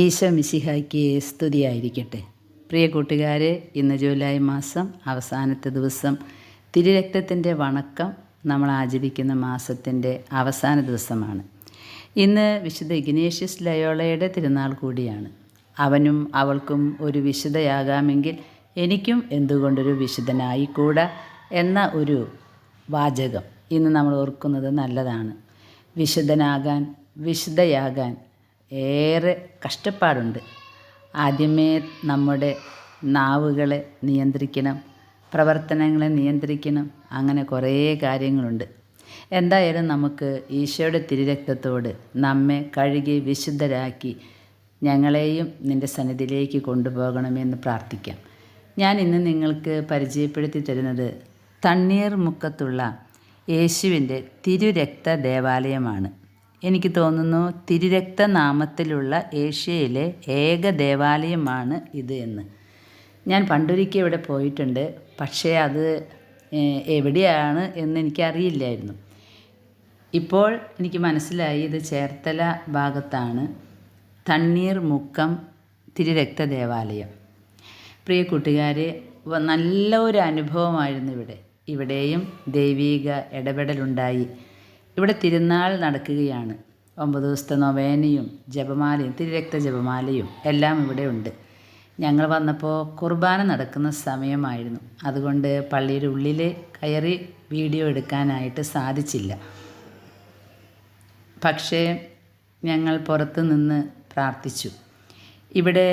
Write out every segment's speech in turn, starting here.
ഈശോ മിശിഹായ്ക്ക് സ്തുതിയായിരിക്കട്ടെ. പ്രിയ കൂട്ടുകാരെ ഇന്ന് ജൂലൈ മാസം അവസാനത്തെ ദിവസം തിരുരക്തത്തിന്റെ വണക്കം നമ്മൾ ആചരിക്കുന്ന മാസത്തിന്റെ അവസാന ദിവസമാണ്. ഇന്ന് വിശുദ്ധ ഇഗ്നേഷ്യസ് ലയോളയുടെ തിരുനാൾ കൂടിയാണ്. അവനും അവൾക്കും ഒരു വിശുദ്ധയാകാമെങ്കിൽ എനിക്കും എന്തുകൊണ്ടൊരു വിശുദ്ധനായിക്കൂടാ എന്ന ഒരു വാചകം ഇന്ന് നമ്മൾ ഓർക്കുന്നത് നല്ലതാണ്. വിശുദ്ധനാകാൻ വിശുദ്ധയാകാൻ ഏറെ കഷ്ടപ്പാടുണ്ട്. ആദ്യമേ നമ്മുടെ നാവുകളെ നിയന്ത്രിക്കണം പ്രവർത്തനങ്ങളെ നിയന്ത്രിക്കണം അങ്ങനെ കുറേ കാര്യങ്ങളുണ്ട്. എന്തായാലും നമുക്ക് ഈശോയുടെ തിരുരക്തത്തോട് നമ്മെ കഴുകി വിശുദ്ധരാക്കി ഞങ്ങളെയും നിന്റെ സന്നിധിയിലേക്ക് കൊണ്ടുപോകണമെന്ന് പ്രാർത്ഥിക്കാം. ഞാൻ ഇന്ന് നിങ്ങൾക്ക് പരിചയപ്പെടുത്തി തരുന്നത് തണ്ണീർ മുക്കത്തുള്ള യേശുവിന്റെ തിരുരക്ത ദേവാലയമാണ്. എനിക്ക് തോന്നുന്നു തിരുരക്ത നാമത്തിലുള്ള ഏഷ്യയിലെ ഏക ദേവാലയമാണ് ഇത് എന്ന്. ഞാൻ പണ്ടൊരിക്കൽ ഇവിടെ പോയിട്ടുണ്ട്. പക്ഷേ അത് എവിടെയാണ് എന്ന് എനിക്കറിയില്ലായിരുന്നു. ഇപ്പോൾ എനിക്ക് മനസ്സിലായി ഇത് ചേർത്തല ഭാഗത്താണ് തണ്ണീർ മുക്കം തിരുരക്ത ദേവാലയം. പ്രിയ കൂട്ടുകാരെ നല്ല ഒരു അനുഭവമായിരുന്നു ഇവിടെ. ഇവിടെയും ദൈവീക ഇടപെടലുണ്ടായി. ഇവിടെ തിരുനാൾ നടക്കുകയാണ്. ഒമ്പത് ദിവസത്തെ നൊവേനയും ജപമാലയും തിരുരക്ത ജപമാലയും എല്ലാം ഇവിടെ ഉണ്ട്. ഞങ്ങൾ വന്നപ്പോൾ കുർബാന നടക്കുന്ന സമയമായിരുന്നു. അതുകൊണ്ട് പള്ളിയുടെ ഉള്ളിൽ കയറി വീഡിയോ എടുക്കാനായിട്ട് സാധിച്ചില്ല. പക്ഷേ ഞങ്ങൾ പുറത്ത് നിന്ന് പ്രാർത്ഥിച്ചു. ഇവിടെ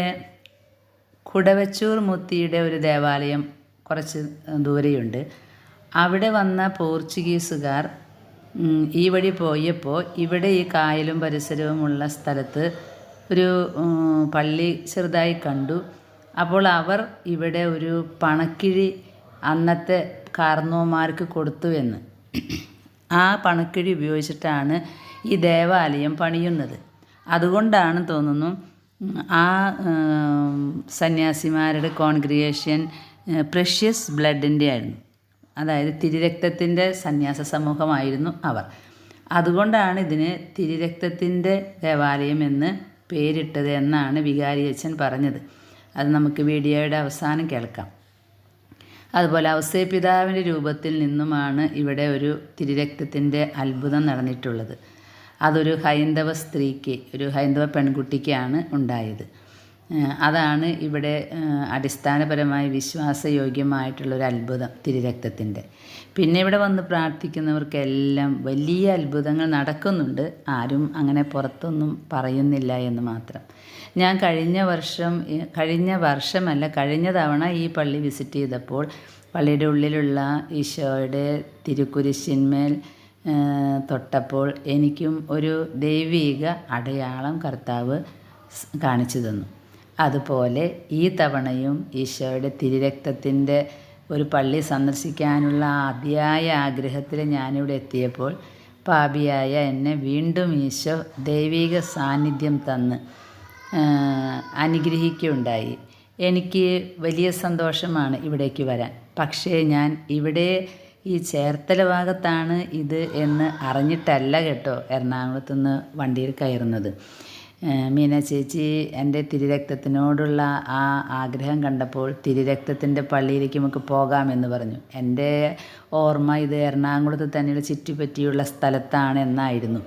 കുടവച്ചൂർ മുത്തിയുടെ ഒരു ദേവാലയം കുറച്ച് ദൂരെയുണ്ട്. അവിടെ വന്ന പോർച്ചുഗീസുകാർ ഈ വഴി പോയപ്പോൾ ഇവിടെ ഈ കായലും പരിസരവുമുള്ള സ്ഥലത്ത് ഒരു പള്ളി ചെറുതായി കണ്ടു. അപ്പോൾ അവർ ഇവിടെ ഒരു പണക്കിഴി അന്നത്തെ കാർന്നോമാർക്ക് കൊടുത്തു എന്ന്. ആ പണക്കിഴി ഉപയോഗിച്ചിട്ടാണ് ഈ ദേവാലയം പണിയുന്നത്. അതുകൊണ്ടാണ് തോന്നുന്നു ആ സന്യാസിമാരുടെ കോൺഗ്രിയേഷൻ പ്രഷ്യസ് ബ്ലഡിന്റെ ആയിരുന്നു. അതായത് തിരുരക്തത്തിന്റെ സന്യാസ സമൂഹമായിരുന്നു അവർ. അതുകൊണ്ടാണ് ഇതിന് തിരുരക്തത്തിന്റെ ദേവാലയം എന്ന് പേരിട്ടത് എന്നാണ് വികാരി അച്ഛൻ പറഞ്ഞത്. അത് നമുക്ക് വീഡിയോയുടെ അവസാനം കേൾക്കാം. അതുപോലെ ഔസേ പിതാവിന്റെ രൂപത്തിൽ നിന്നുമാണ് ഇവിടെ ഒരു തിരുരക്തത്തിന്റെ അത്ഭുതം നടന്നിട്ടുള്ളത്. അതൊരു ഹൈന്ദവ സ്ത്രീക്ക് ഒരു ഹൈന്ദവ പെൺകുട്ടിക്കാണ് ഉണ്ടായത്. അതാണ് ഇവിടെ അടിസ്ഥാനപരമായി വിശ്വാസയോഗ്യമായിട്ടുള്ളൊരു അത്ഭുതം തിരുരക്തത്തിന്റെ. പിന്നെ ഇവിടെ വന്ന് പ്രാർത്ഥിക്കുന്നവർക്കെല്ലാം വലിയ അത്ഭുതങ്ങൾ നടക്കുന്നുണ്ട്. ആരും അങ്ങനെ പുറത്തൊന്നും പറയുന്നില്ല എന്ന് മാത്രം. ഞാൻ കഴിഞ്ഞ വർഷം കഴിഞ്ഞ വർഷമല്ല കഴിഞ്ഞ തവണ ഈ പള്ളി വിസിറ്റ് ചെയ്തപ്പോൾ പള്ളിയുടെ ഉള്ളിലുള്ള ഈശോയുടെ തിരുക്കുരിശിന്മേൽ തൊട്ടപ്പോൾ എനിക്കും ഒരു ദൈവീക അടയാളം കർത്താവ് കാണിച്ചു തന്നു. അതുപോലെ ഈ തവണയും ഈശോയുടെ തിരുരക്തത്തിന്റെ ഒരു പള്ളി സന്ദർശിക്കാനുള്ള അതിയായ ആഗ്രഹത്തിൽ ഞാനിവിടെ എത്തിയപ്പോൾ പാപിയായ എന്നെ വീണ്ടും ഈശോ ദൈവിക സാന്നിധ്യം തന്ന് അനുഗ്രഹിക്കുകയുണ്ടായി. എനിക്ക് വലിയ സന്തോഷമാണ് ഇവിടേക്ക് വരാൻ. പക്ഷേ ഞാൻ ഇവിടെ ഈ ചേർത്തല ഭാഗത്താണ് ഇത് എന്ന് അറിഞ്ഞിട്ടല്ല കേട്ടോ എറണാകുളത്ത് നിന്ന് വണ്ടിയിൽ കയറുന്നത്. മീന ചേച്ചി എന്റെ തിരുരക്തത്തിനോടുള്ള ആ ആഗ്രഹം കണ്ടപ്പോൾ തിരുരക്തത്തിന്റെ പള്ളിയിലേക്ക് നമുക്ക് പോകാമെന്ന് പറഞ്ഞു. എന്റെ ഓർമ്മ ഇത് എറണാകുളത്ത് തന്നെയുള്ള ചുറ്റിപ്പറ്റിയുള്ള സ്ഥലത്താണ് എന്നായിരുന്നു.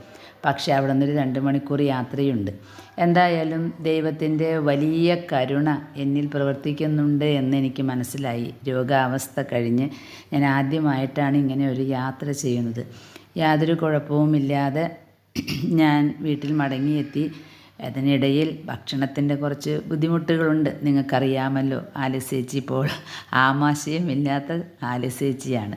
പക്ഷേ അവിടെ നിന്നൊരു രണ്ട് മണിക്കൂർ യാത്രയുണ്ട്. എന്തായാലും ദൈവത്തിന്റെ വലിയ കരുണ എന്നിൽ പ്രവർത്തിക്കുന്നുണ്ട് എന്ന് എനിക്ക് മനസ്സിലായി. രോഗാവസ്ഥ കഴിഞ്ഞ് ഞാൻ ആദ്യമായിട്ടാണ് ഇങ്ങനെ ഒരു യാത്ര ചെയ്യുന്നത്. യാതൊരു കുഴപ്പവുമില്ലാതെ ഞാൻ വീട്ടിൽ മടങ്ങിയെത്തി. അതിനിടയിൽ ഭക്ഷണത്തിന്റെ കുറച്ച് ബുദ്ധിമുട്ടുകളുണ്ട്. നിങ്ങൾക്കറിയാമല്ലോ ആലസ്യേച്ചി ഇപ്പോൾ ആമാശയമില്ലാത്ത ആലസ്യേച്ചിയാണ്.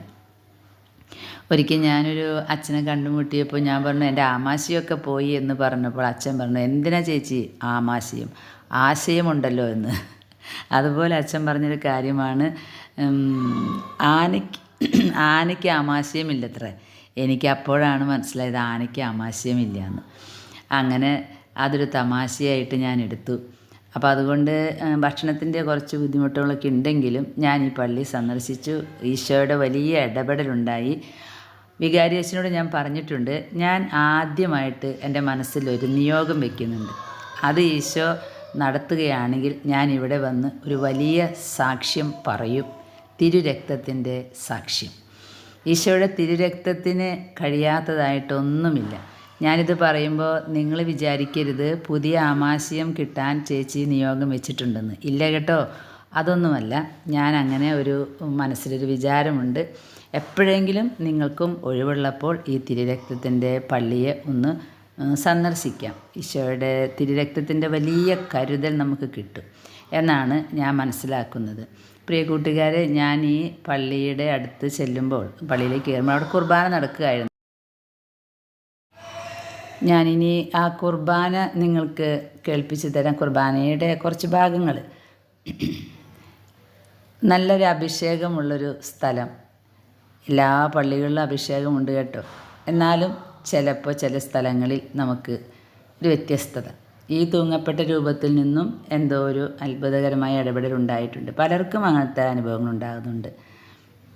ഒരിക്കൽ ഞാനൊരു അച്ഛനെ കണ്ടുമുട്ടിയപ്പോൾ ഞാൻ പറഞ്ഞു എന്റെ ആമാശയമൊക്കെ പോയി എന്ന് പറഞ്ഞപ്പോൾ അച്ഛൻ പറഞ്ഞു എന്തിനാ ചേച്ചി ആമാശയം? ആശയമുണ്ടല്ലോ എന്ന്. അതുപോലെ അച്ഛൻ പറഞ്ഞൊരു കാര്യമാണ് ആനയ്ക്ക് ആനയ്ക്ക് ആമാശയമില്ലത്രേ. എനിക്ക് അപ്പോഴാണ് മനസ്സിലായത് ആനയ്ക്ക് ആമാശയമില്ല എന്ന്. അങ്ങനെ അതൊരു തമാശയായിട്ട് ഞാൻ എടുത്തു. അപ്പോൾ അതുകൊണ്ട് ഭക്ഷണത്തിന്റെ കുറച്ച് ബുദ്ധിമുട്ടുകളൊക്കെ ഉണ്ടെങ്കിലും ഞാൻ ഈ പള്ളി സന്ദർശിച്ചു. ഈശോയുടെ വലിയ ഇടപെടലുണ്ടായി. വികാരി അച്ഛനോട് ഞാൻ പറഞ്ഞിട്ടുണ്ട് ഞാൻ ആദ്യമായിട്ട് എന്റെ മനസ്സിൽ ഒരു നിയോഗം വെക്കുന്നുണ്ട്. അത് ഈശോ നടത്തുകയാണെങ്കിൽ ഞാൻ ഇവിടെ വന്ന് ഒരു വലിയ സാക്ഷ്യം പറയും. തിരുരക്തത്തിന്റെ സാക്ഷ്യം. ഈശോയുടെ തിരുരക്തത്തിന് കഴിയാത്തതായിട്ടൊന്നുമില്ല. ഞാനിത് പറയുമ്പോൾ നിങ്ങൾ വിചാരിക്കരുത്. പുതിയ ആമാശയം കിട്ടാൻ ചേച്ചി നിയോഗം വെച്ചിട്ടുണ്ടെന്ന്. ഇല്ല കേട്ടോ. അതൊന്നുമല്ല. ഞാൻ അങ്ങനെ ഒരു മനസ്സിലൊരു വിചാരമുണ്ട്. എപ്പോഴെങ്കിലും നിങ്ങൾക്കും ഒഴിവുള്ളപ്പോൾ ഈ തിരുരക്തത്തിന്റെ പള്ളിയെ ഒന്ന് സന്ദർശിക്കാം. ഈശോയുടെ തിരുരക്തത്തിന്റെ വലിയ കരുതൽ നമുക്ക് കിട്ടും എന്നാണ് ഞാൻ മനസ്സിലാക്കുന്നത്. പ്രിയ കൂട്ടുകാരെ ഞാൻ ഈ പള്ളിയുടെ അടുത്ത് ചെല്ലുമ്പോൾ പള്ളിയിലേക്ക് കയറുമ്പോൾ അവിടെ കുർബാന നടക്കുകയായിരുന്നു. ഞാനിനി ആ കുർബാന നിങ്ങൾക്ക് കേൾപ്പിച്ചു തരാം. കുർബാനയുടെ കുറച്ച് ഭാഗങ്ങൾ നല്ലൊരു അഭിഷേകമുള്ളൊരു സ്ഥലം. എല്ലാ പള്ളികളിലും അഭിഷേകമുണ്ട് കേട്ടോ. എന്നാലും ചിലപ്പോൾ ചില സ്ഥലങ്ങളിൽ നമുക്ക് ഒരു വ്യത്യസ്തത. ഈ തൂങ്ങപ്പെട്ട രൂപത്തിൽ നിന്നും എന്തോ ഒരു അത്ഭുതകരമായ ഇടപെടൽ ഉണ്ടായിട്ടുണ്ട്. പലർക്കും അങ്ങനത്തെ അനുഭവങ്ങൾ ഉണ്ടാകുന്നുണ്ട്.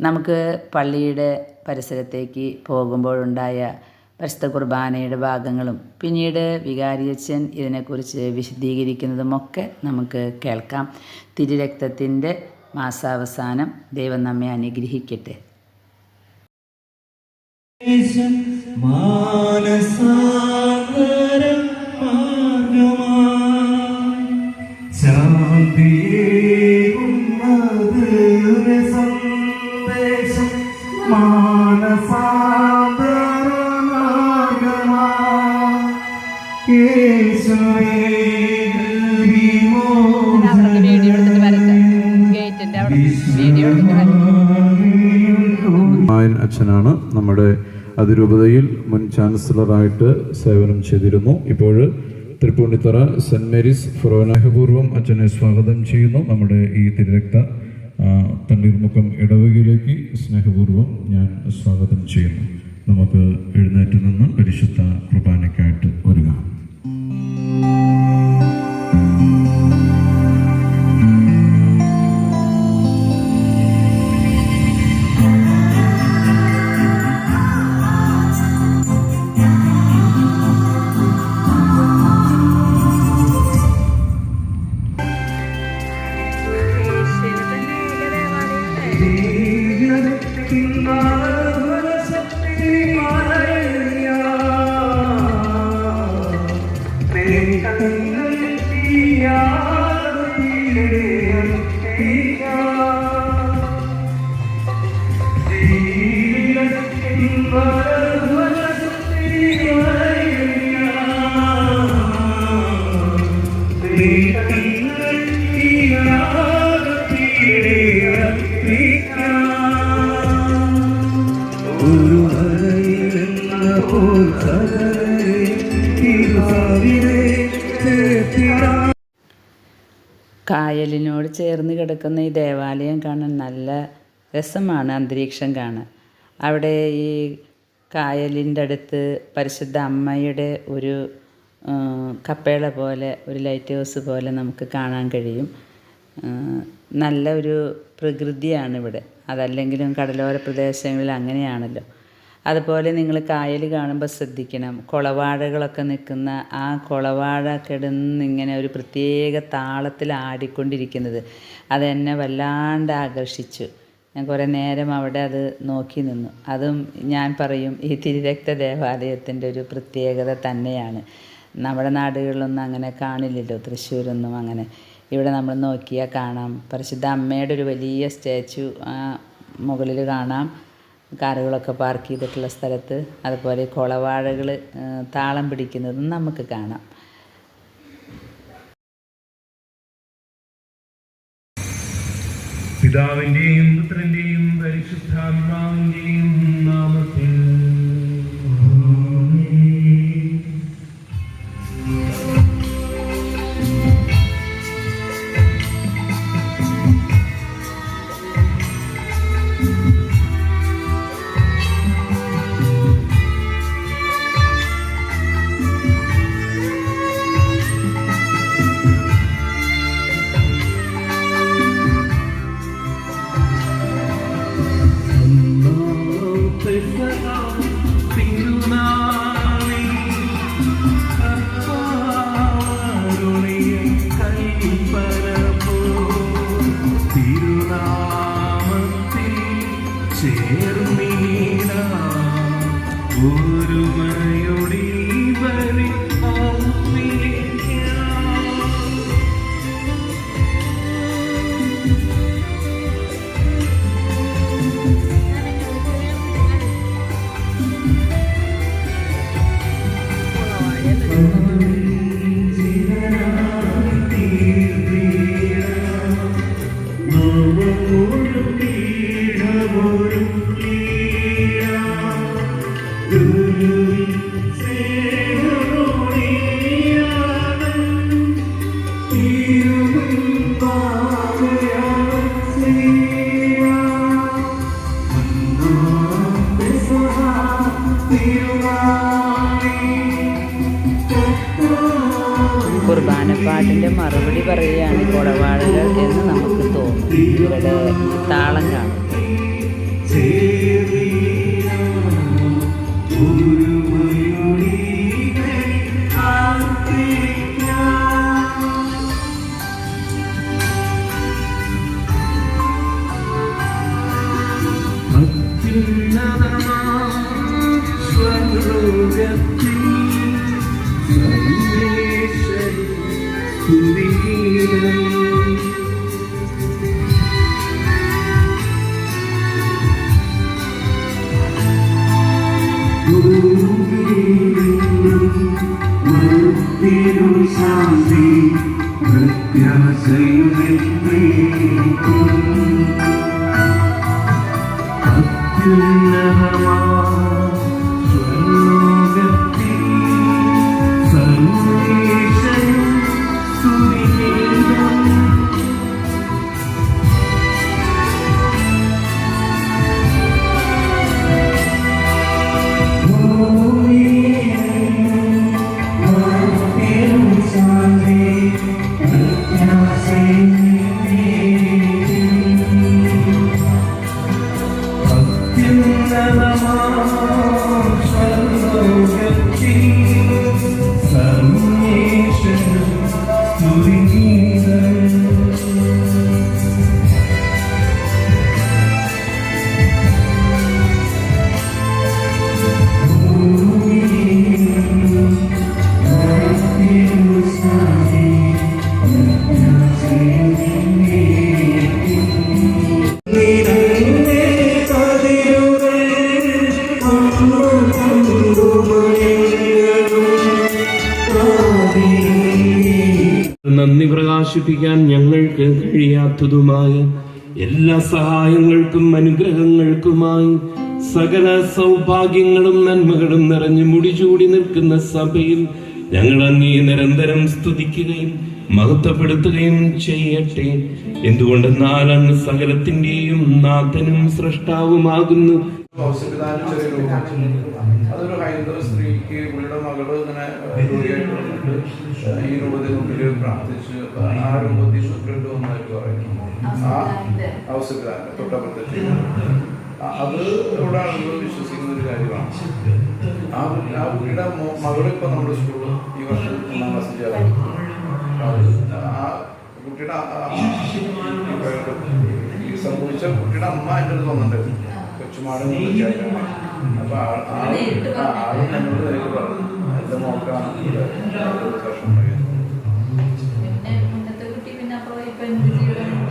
നമുക്ക് പള്ളിയുടെ പരിസരത്തേക്ക് പോകുമ്പോഴുണ്ടായ പരിശുദ്ധ കുർബാനയുടെ ഭാഗങ്ങളും പിന്നീട് വികാരിയച്ഛൻ ഇതിനെക്കുറിച്ച് വിശദീകരിക്കുന്നതുമൊക്കെ നമുക്ക് കേൾക്കാം. തിരുരക്തത്തിന്റെ മാസാവസാനം ദൈവം നമ്മെ അനുഗ്രഹിക്കട്ടെ. മാനസാന്തരം അച്ഛനാണ്. നമ്മുടെ അതിരൂപതയിൽ മുൻ ചാൻസലറായിട്ട് സേവനം ചെയ്തിരുന്നു. ഇപ്പോൾ തൃപ്പൂണിത്തറ സെന്റ് മേരീസ് ഫൊറോനാഹപൂർവം അച്ഛനെ സ്വാഗതം ചെയ്യുന്നു. നമ്മുടെ ഈ തിരക്ത തണ്ണീർമുഖം ഇടവകയിലേക്ക് സ്നേഹപൂർവം ഞാൻ സ്വാഗതം ചെയ്യുന്നു. നമുക്ക് എഴുന്നേറ്റ് നിന്ന് പരിശുദ്ധ കുർബാനയ്ക്കായിട്ട് ഒരുങ്ങാം. കായലിനോട് ചേർന്ന് കിടക്കുന്ന ഈ ദേവാലയം കാണാൻ നല്ല രസമാണ് അന്തരീക്ഷം കാണാൻ. അവിടെ ഈ കായലിന്റെ അടുത്ത് പരിശുദ്ധ അമ്മയുടെ ഒരു കപ്പേള പോലെ ഒരു ലൈറ്റ് ഹൗസ് പോലെ നമുക്ക് കാണാൻ കഴിയും. നല്ല ഒരു പ്രകൃതിയാണ് ഇവിടെ. അതല്ലെങ്കിലും കടലോര പ്രദേശങ്ങളിൽ അങ്ങനെയാണല്ലോ. അതുപോലെ നിങ്ങൾ കായൽ കാണുമ്പോൾ ശ്രദ്ധിക്കണം. കുളവാഴകളൊക്കെ നിൽക്കുന്ന ആ കുളവാഴ കിടന്ന് ഇങ്ങനെ ഒരു പ്രത്യേക താളത്തിൽ ആടിക്കൊണ്ടിരിക്കുന്നത്. അതെന്നെ വല്ലാണ്ട് ആകർഷിച്ചു. ഞാൻ കുറേ നേരം അവിടെ അത് നോക്കി നിന്നു. അതും ഞാൻ പറയും ഈ തിരുരക്ത ദേവാലയത്തിന്റെ ഒരു പ്രത്യേകത തന്നെയാണ്. നമ്മുടെ നാടുകളിലൊന്നും അങ്ങനെ കാണില്ലല്ലോ തൃശ്ശൂരൊന്നും അങ്ങനെ. ഇവിടെ നമ്മൾ നോക്കിയാൽ കാണാം. പരിശുദ്ധ അമ്മയുടെ ഒരു വലിയ സ്റ്റാച്ചു മുകളിൽ കാണാം. കാറുകളൊക്കെ പാർക്ക് ചെയ്തിട്ടുള്ള സ്ഥലത്ത് അതുപോലെ കുളവാഴകൾ താളം പിടിക്കുന്നതും നമുക്ക് കാണാം. പിതാവിന്റെയും പുത്രന്റെയും പരിശുദ്ധാത്മാവിന്റെയും Ooh. നന്ദി പ്രകാശിപ്പിക്കാൻ ഞങ്ങൾക്ക് കഴിയാത്തതുമായ എല്ലാ സഹായങ്ങൾക്കും അനുഗ്രഹങ്ങൾക്കുമായി സകല സൗഭാഗ്യങ്ങളും നന്മകളും നിറഞ്ഞു മുടിചൂടി നിൽക്കുന്ന സഭയിൽ ഞങ്ങൾ അങ്ങേ നിരന്തരം സ്തുതിക്കുകയും മഹത്വപ്പെടുത്തുകയും ചെയ്യട്ടെ. എന്തുകൊണ്ടെന്നാൽ അങ്ങ് സകലത്തിന്റെയും നാഥനും സൃഷ്ടാവുമാകുന്നു അതൊരു ഹൈന്ദവ സ്ത്രീക്ക് മകൾ ഇങ്ങനെ ഈ രൂപത്തിൽ പ്രാർത്ഥിച്ച് ആ രൂപത്തിൽ ശുക്രണ്ട് വന്നായിട്ട് പറയുന്നു ആ ഔസപിതാവിന്റെ തൊട്ടപ്പുറത്തെ അത് ഇവിടെ ആളുകൾ വിശ്വസിക്കുന്ന ഒരു കാര്യമാണ്. ആ ആ കുട്ടിയുടെ മോ- മകൾ ഇപ്പൊ നമ്മുടെ സ്കൂളിൽ ഈ വർഷം ഒന്നാം ക്ലാസ് ചേർന്നു. ആ കുട്ടിയുടെ ഈ സംഭവിച്ച കുട്ടിയുടെ അമ്മ എന്റെ അടുത്ത് വന്നിട്ടുണ്ടായിരുന്നു കൊച്ചുമാടൻ അപ്പൊ ആ- ആ- ആ ആളും എന്നോട് നേരിട്ട് പറഞ്ഞു. എന്റെ ഒരു എന്ത് ചെയ്യണം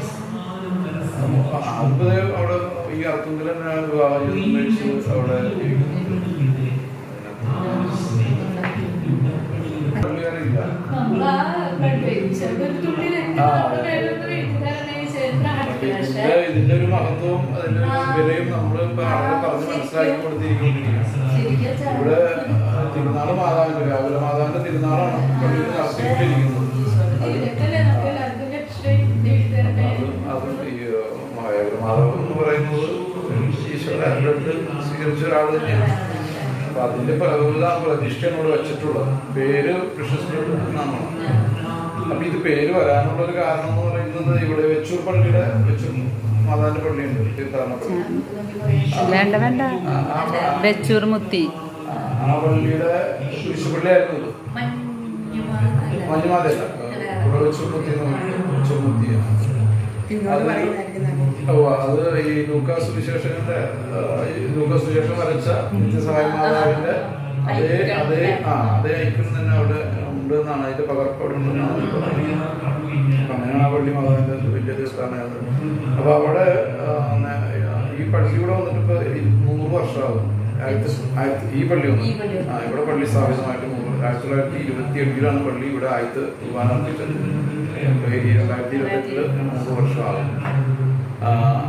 അത് അവിടെ ഈ അർത്തുങ്കൽ തന്നെ വിവാഹം കഴിച്ച് അവിടെ പള്ളിക്കാരില്ല നമ്മളാ പഠിപ്പിച്ച ഒരു തുള്ളിയിലേക്ക് നമ്മുടെ പേരൊന്ന് വീട്ടുകാരനെ ചേർന്ന് ഇതിന്റെ പക്ഷേ ഇതിന്റെ ഒരു മഹത്വവും അതിന്റെ ഒരു വിലയും നമ്മൾ ഇപ്പൊ ആളുകളെ കൊടുത്തിരിക്കൊണ്ടിരിക്കുകയാണ് ശരിക്കും ഇവിടെ ആ, തിരുനാൾ മാതാവിന്റെ രാവിലെ മാതാവിന്റെ തിരുനാളാണ് പള്ളിയിൽ നടത്തിക്കൊണ്ടിരിക്കുന്നത് മാതാവ് എന്ന് പറയുന്നത് ഈശ്വരന്റെ അടുത്ത് സ്വീകരിച്ച ഒരാൾ തന്നെയാണ് അപ്പൊ അതിന്റെ പല പ്രതിഷ്ഠയോട് വെച്ചിട്ടുള്ളത് പേര് കൃഷ്ണസ്വരൂപ് എന്നാണ് അപ്പൊ ഇത് പേര് വരാനുള്ള ഒരു കാരണം എന്ന് പറയുന്നത് ഇവിടെ വെച്ചൂർ പള്ളിയുടെ വെച്ചൂർ വേണ്ട വേണ്ട. വെച്ചൂർ മുത്തി. ആ പള്ളിയുടെ കുരിശുപള്ളിയായിരുന്നു ഇത്. മഞ്ഞുമാല മഞ്ഞുമാതയല്ല മുത്തി വെച്ചുമുത്തി ഓ അത് ഈ ലൂക്കാസ് ഈ ലൂക്കാസ് വിശേഷം വരച്ച നിത്യസഹായ മാതാവിന്റെ അതേ അതേ ആ അതേ ഐക്യം തന്നെ അവിടെ ഉണ്ട് എന്നാണ് അതിന്റെ പകർപ്പ് അവിടെ ഉണ്ടെന്നാണ് അവർ പറയുന്നത്. അപ്പൊ അങ്ങനെയാണ് ആ പള്ളി മാതാവിന്റെ വലിയ ദിവസമാണ് അപ്പൊ അവിടെ ഈ പള്ളി ഇവിടെ വന്നിട്ട് ഇപ്പൊ നൂറ് വർഷമാകും ആയിരത്തി ആയിരത്തി ഈ പള്ളി വന്നു ഈ പള്ളി. ആ ഇവിടെ പള്ളി സ്ഥാപിതമായിട്ട് നൂറ് ആയിരത്തി തൊള്ളായിരത്തി ഇരുപത്തി എട്ടിലാണ് പള്ളി ഇവിടെ ആയിട്ട് ഈ രണ്ടായിരത്തി ഇരുപത്തെട്ടിൽ നൂറ് വർഷമാകും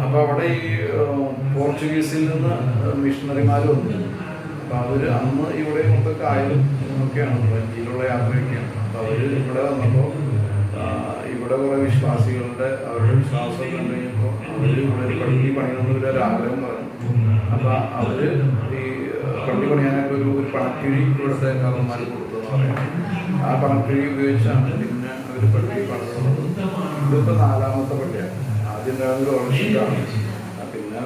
അപ്പൊ അവിടെ ഈ പോർച്ചുഗീസിൽ നിന്ന് മിഷണറിമാർ വന്നു അപ്പൊ അവർ അന്ന് ഇവിടെ മൊത്തം കായലും ഒക്കെയാണ് വഞ്ചിയിലുള്ള യാത്രയൊക്കെയാണ്. അപ്പൊ അവർ ഇവിടെ വന്നപ്പോ ഇവിടെ കുറെ വിശ്വാസികളുടെ അവരുടെ വിശ്വാസം കഴിഞ്ഞപ്പോ അവർ ഇവിടെ ഒരു പള്ളി പണിയണമെന്ന് ഒരു ആഗ്രഹം പറഞ്ഞു. അപ്പൊ അവർ ഈ പള്ളി പണിയാനൊക്കെ ഒരു ഒരു പണക്കിഴി ഇവിടുത്തെ കാരണന്മാർ കൊടുത്തു ആ പണക്കിഴി ഉപയോഗിച്ചാണ് പിന്നെ അവർ പള്ളി പണിതുള്ളത് ഇതിപ്പോൾ നാലാമത്തെ പള്ളിയാണ്. ആദ്യം ഉണ്ടായിരുന്നത് ഓർഷിക്കാണ് പിന്നെ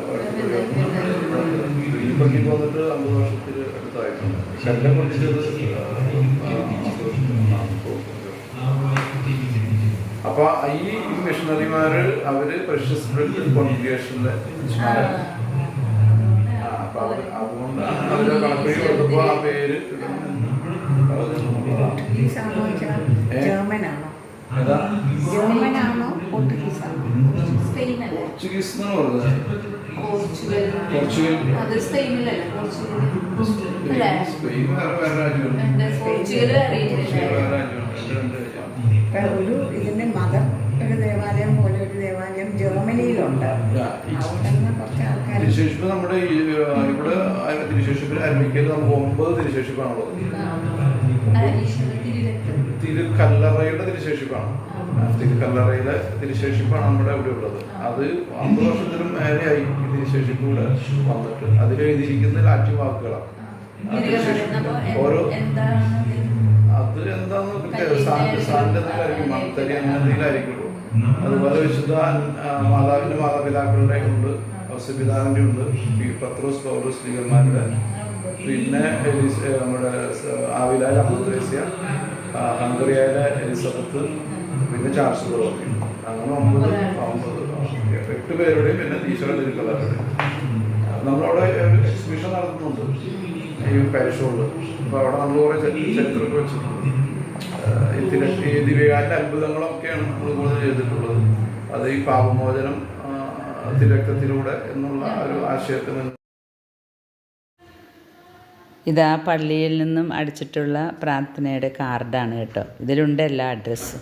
പള്ളി പോന്നിട്ട് അമ്പത് വർഷത്തിൽ അടുത്തായിട്ടുണ്ട്. ശല്യം വർഷത്തിന് നാൽപ്പത് അപ്പൊ ഈ മിഷണറിമാര് അവർ മിഷണറാണ്. ആ, അപ്പൊ അവർ അതുകൊണ്ടാണ് അവർ കണക്കിൽ കൊടുത്തപ്പോ ആ പേര് ജർമ്മനാണോ? ജർമ്മനാണോ? സ്പെയിനല്ലേ പോർച്ചുഗീസ് എന്നാണ് പറഞ്ഞത്? പോർച്ചുഗൽ ഒരു ഇതിന്റെ മതം ഒരു ദേവാലയം പോലെ ഒരു ദേവാലയം ജർമ്മനിയിലുണ്ട്. തിരുശേഷിപ്പ് നമ്മുടെ ഇവിടെ തിരുശേഷിപ്പിൽ ആരംഭിക്കുന്നത് നമുക്ക് ഒമ്പത് തിരുശേഷിപ്പാണുള്ളത്. തിരുക്കല്ലറയുടെ തിരുശേഷിപ്പാണ്. തിരുക്കല്ലറയിലെ തിരുശേഷിപ്പാണ് നമ്മുടെ ഇവിടെ ഉള്ളത്. അത് അമ്പത് വർഷത്തിലും മേലെയായി ഈ തിരുശേഷിപ്പ് ഇവിടെ വന്നിട്ട്. അതിൽ എഴുതിയിരിക്കുന്ന ലാറ്റിൻ വാക്കുകളാണ്. ഓരോ എന്താണ് അത് എന്താന്ന് സാന്റെ സാന്റെ എന്തെങ്കിലും മത്തരി അങ്ങനെ എന്തെങ്കിലായിരിക്കുള്ളൂ അതുപോലെ വിശുദ്ധ മാതാവിന്റെ മാതാപിതാക്കളുടെ ഉണ്ട്. ഔസപിതാവിന്റെ ഉണ്ട്. ഈ പത്രോസ് പൗലോസ് ലീഗന്മാരുടെ പിന്നെ നമ്മുടെ ആവിലായ അമൃത്രേസ്യ ഹംഗറിയായ എലിസബത്ത് പിന്നെ ചാർസ് ബ്രോക്കി അങ്ങനെ ഒമ്പത് ഒമ്പത് എട്ട് പേരുടെയും പിന്നെ ഈശ്വര തിരുക്കലരുടെയും നമ്മളവിടെ ഒരു എക്സിബിഷൻ നടത്തുന്നുണ്ട്. ഈ പാരിഷോളിൽ അപ്പോൾ അവിടെ നമ്മൾ കുറേ ചരി- ചരിത്രമൊക്കെ വെച്ചിട്ടുണ്ട്. ആഹ് ഈ അത്ഭുതങ്ങളൊക്കെയാണ് നമ്മൾ കൂടുതൽ ചെയ്തിട്ടുള്ളത്. അത് ഈ പാപമോചനം തിരക്കത്തിലൂടെ എന്നുള്ള ഒരു ആശയത്തിന് ഇതാ പള്ളിയിൽ നിന്നും അടിച്ചിട്ടുള്ള പ്രാർത്ഥനയുടെ കാർഡാണ് കേട്ടോ. ഇതിലുണ്ട് എല്ലാ അഡ്രസ്സും